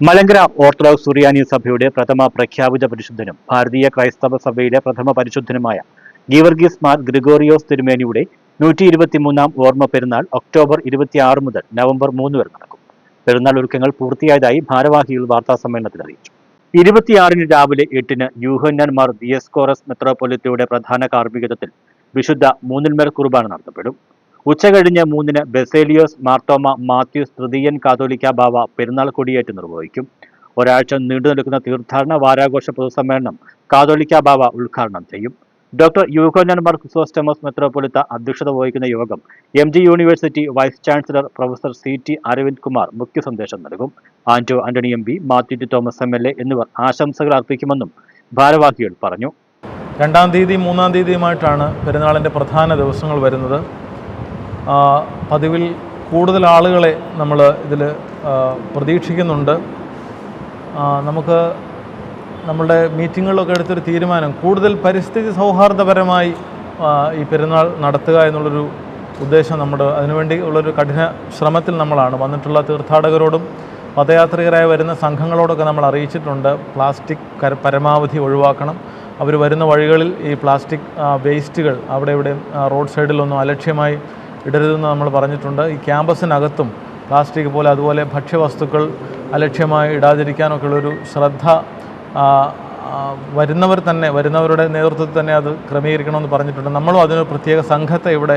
Malankara orthodox സുറിയാനി സഭയുടെ പ്രഥമ പ്രഖ്യാപിത പരിശുദ്ധനും ഭാരതീയ ക്രൈസ്തവ സഭയിലെ പ്രഥമ പരിശുദ്ധനുമായ ഗീവർഗീസ് മാർ ഗ്രിഗോറിയോസ് തിരുമേനിയുടെ നൂറ്റി ഇരുപത്തിമൂന്നാം ഓർമ്മ പെരുന്നാൾ ഒക്ടോബർ ഇരുപത്തിയാറ് മുതൽ നവംബർ മൂന്ന് വരെ നടക്കും. പെരുന്നാൾ ഒരുക്കങ്ങൾ പൂർത്തിയായതായി ഭാരവാഹികൾ വാർത്താ സമ്മേളനത്തിൽ അറിയിച്ചു. ഇരുപത്തിയാറിന് രാവിലെ എട്ടിന് യൂഹന്നാൻ ദിയസ്കോറസ് മെത്രോപൊലിത്തയുടെ പ്രധാന കാർമ്മികത്വത്തിൽ വിശുദ്ധ മൂന്നിന്മേൽ കുർബാന നടത്തപ്പെടും. ഉച്ചകഴിഞ്ഞ് മൂന്നിന് ബെസേലിയോസ് മാർത്തോമ മാത്യൂസ് തൃതീയൻ കാതോലിക്ക ബാവ പെരുന്നാൾ കൊടിയേറ്റ് നിർവഹിക്കും. ഒരാഴ്ച നീണ്ടു നിൽക്കുന്ന തീർത്ഥാടന വാരാഘോഷ പൊതുസമ്മേളനം കാതോലിക്ക ബാവ ഉദ്ഘാടനം ചെയ്യും. ഡോക്ടർ യൂഹോനൻ മാർ മെത്രോപൊളിത്ത അധ്യക്ഷത വഹിക്കുന്ന യോഗം M G university vice chancellor professor C T Aravind Kumar മുഖ്യ സന്ദേശം നൽകും. Anto Antony M P Mathew T Thomas M L A എന്നിവർ ആശംസകൾ അർപ്പിക്കുമെന്നും ഭാരവാഹികൾ പറഞ്ഞു. രണ്ടാം തീയതി മൂന്നാം തീയതിയുമായിട്ടാണ് പെരുന്നാളിന്റെ പ്രധാന ദിവസങ്ങൾ വരുന്നത്. പതിവിൽ കൂടുതൽ ആളുകളെ നമ്മൾ ഇതിൽ പ്രതീക്ഷിക്കുന്നുണ്ട്. നമുക്ക് നമ്മളുടെ മീറ്റിങ്ങുകളിലൊക്കെ എടുത്തൊരു തീരുമാനം കൂടുതൽ പരിസ്ഥിതി സൗഹാർദ്ദപരമായി ഈ പെരുന്നാൾ നടത്തുക എന്നുള്ളൊരു ഉദ്ദേശം നമ്മുടെ അതിനുവേണ്ടി ഉള്ളൊരു കഠിന ശ്രമത്തിൽ നമ്മളാണ്. വന്നിട്ടുള്ള തീർത്ഥാടകരോടും പദയാത്രികരായി വരുന്ന സംഘങ്ങളോടൊക്കെ നമ്മൾ അറിയിച്ചിട്ടുണ്ട്. പ്ലാസ്റ്റിക് പരമാവധി ഒഴിവാക്കണം. അവർ വരുന്ന വഴികളിൽ ഈ പ്ലാസ്റ്റിക് വേസ്റ്റുകൾ അവിടെ ഇവിടെ റോഡ് സൈഡിലൊന്നും അലക്ഷ്യമായി ഇടരുതെന്ന് നമ്മൾ പറഞ്ഞിട്ടുണ്ട്. ഈ ക്യാമ്പസിനകത്തും പ്ലാസ്റ്റിക് പോലെ അതുപോലെ ഭക്ഷ്യവസ്തുക്കൾ അലക്ഷ്യമായി ഇടാതിരിക്കാനൊക്കെ ഉള്ളൊരു ശ്രദ്ധ വരുന്നവർ തന്നെ വരുന്നവരുടെ നേതൃത്വത്തിൽ തന്നെ അത് ക്രമീകരിക്കണമെന്ന് പറഞ്ഞിട്ടുണ്ട്. നമ്മളും അതിന് പ്രത്യേക സംഘത്തെ ഇവിടെ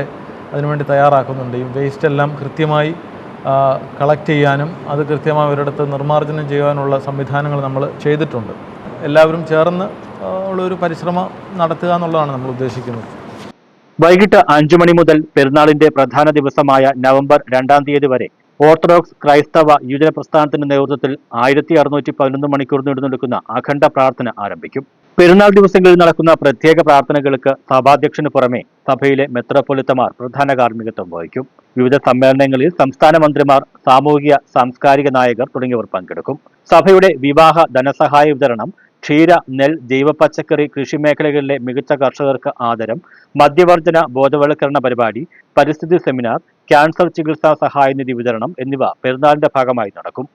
അതിനുവേണ്ടി തയ്യാറാക്കുന്നുണ്ട്. ഈ വേസ്റ്റ് എല്ലാം കൃത്യമായി കളക്ട് ചെയ്യാനും അത് കൃത്യമായി ഒരിടത്ത് നിർമ്മാർജനം ചെയ്യാനുള്ള സംവിധാനങ്ങൾ നമ്മൾ ചെയ്തിട്ടുണ്ട്. എല്ലാവരും ചേർന്ന് ഉള്ളൊരു പരിശ്രമം നടത്തുക എന്നുള്ളതാണ് നമ്മൾ ഉദ്ദേശിക്കുന്നത്. വൈകിട്ട് അഞ്ചു മണി മുതൽ പെരുന്നാളിന്റെ പ്രധാന ദിവസമായ നവംബർ രണ്ടാം തീയതി വരെ ഓർത്തഡോക്സ് ക്രൈസ്തവ യുവജന പ്രസ്ഥാനത്തിന്റെ നേതൃത്വത്തിൽ ആയിരത്തി അറുന്നൂറ്റി പതിനൊന്ന് മണിക്കൂർ നീണ്ടു നിൽക്കുന്ന അഖണ്ഡ പ്രാർത്ഥന ആരംഭിക്കും. പെരുന്നാൾ ദിവസങ്ങളിൽ നടക്കുന്ന പ്രത്യേക പ്രാർത്ഥനകൾക്ക് സഭാധ്യക്ഷന് പുറമെ സഭയിലെ മെത്രോപൊലിത്തമാർ പ്രധാന കാർമ്മികത്വം വഹിക്കും. വിവിധ സമ്മേളനങ്ങളിൽ സംസ്ഥാന മന്ത്രിമാർ സാമൂഹിക സാംസ്കാരിക നായകർ തുടങ്ങിയവർ പങ്കെടുക്കും. സഭയുടെ വിവാഹ ധനസഹായ വിതരണം ക്ഷീര നെൽ ജൈവ പച്ചക്കറി കൃഷി മേഖലകളിലെ മികച്ച കർഷകർക്ക് ആദരം മദ്യവർജന ബോധവൽക്കരണ പരിപാടി പരിസ്ഥിതി സെമിനാർ ക്യാൻസർ ചികിത്സാ സഹായ നിധി വിതരണം എന്നിവ പെരുന്നാളിന്റെ ഭാഗമായി നടക്കും.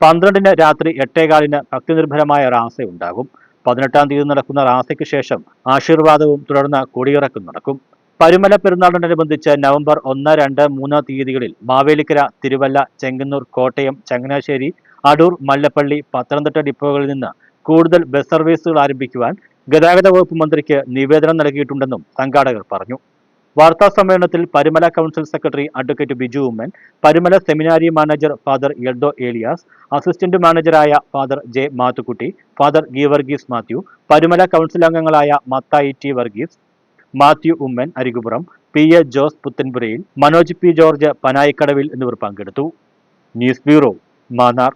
പന്ത്രണ്ടിന് രാത്രി എട്ടേകാലിന് ഭക്തിനിർഭരമായ റാസ ഉണ്ടാകും. പതിനെട്ടാം തീയതി നടക്കുന്ന റാസയ്ക്ക് ശേഷം ആശീർവാദവും തുടർന്ന് കൊടിയിറക്കും നടക്കും. പരുമല പെരുന്നാളിനോടനുബന്ധിച്ച് നവംബർ ഒന്ന് രണ്ട് മൂന്ന് തീയതികളിൽ മാവേലിക്കര തിരുവല്ല ചെങ്ങന്നൂർ കോട്ടയം ചങ്ങനാശ്ശേരി അടൂർ മല്ലപ്പള്ളി പത്തനംതിട്ട ഡിപ്പോകളിൽ നിന്ന് കൂടുതൽ ബസ് സർവീസുകൾ ആരംഭിക്കുവാൻ ഗതാഗത വകുപ്പ് മന്ത്രിക്ക് നിവേദനം നൽകിയിട്ടുണ്ടെന്നും സംഘാടകർ പറഞ്ഞു. വാർത്താ സമ്മേളനത്തിൽ Parumala council secretary advocate Biju Oommen Parumala seminary manager father Eldho Elias assistant മാനേജറായ father J Mathukutty father Geevarghese Mathew Parumala council അംഗങ്ങളായ Mathai T Varghese Mathew Oommen Arikupuram P A Jose Puthenpurayil Manoj P George Panayikkadavil എന്നിവർ പങ്കെടുത്തു. News bureau Mannar.